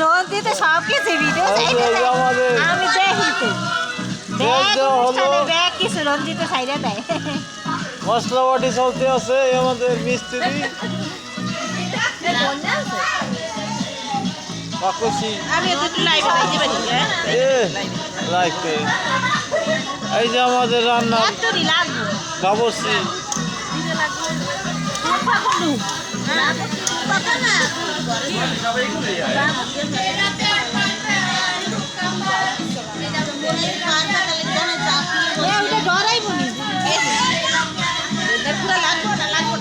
রোদ দিতে সব কিছু ভিডিও আমি দেখি তো। ব্যাগ কিছু রঞ্জিত সাইডে দেয় মশলা বাটি চলতে আছে আমাদের মিস্ত্রি দিতে এই যে আমাদের রান্নার এতটি লাগবে বাবসি ওটা ডরাই বলি পুরো লাগবে না লাগবে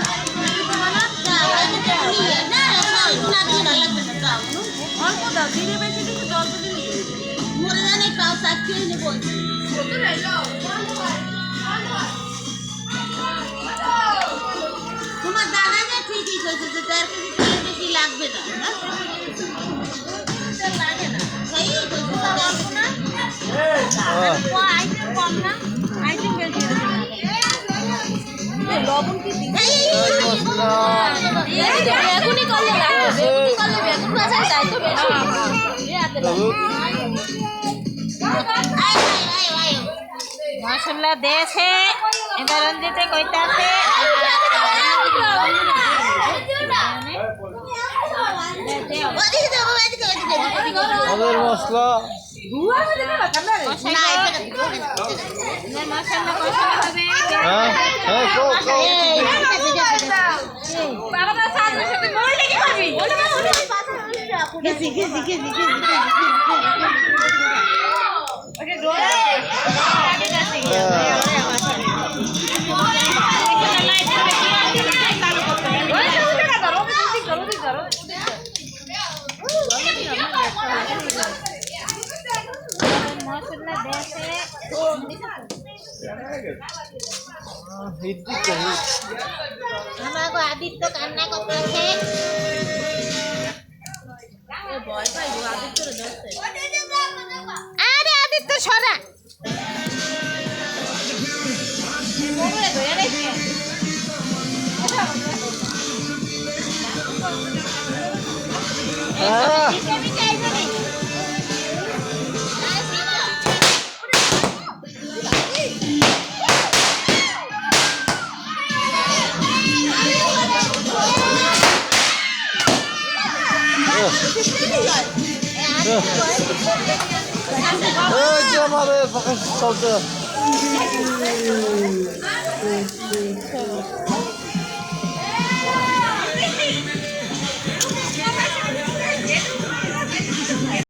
না অল্প তেলের বেশি লাগবে না না? লাগে না সেই কইছে তো অল্প না ও আইটেম কম না আইটেম বেশি লবণ কি মশলা করলে লাগবে করলে বেগুন বেশি রঞ্জিতে কইতাছে ওদিকে যাব ওদিকে ওদিকে ওদিকে আমাদের মশলা না আমাগো আদিত্য কান্না করতেছে। আরে আদিত্য সরা। হ্যাঁ? এই যে আমাদের পাকসি চলতে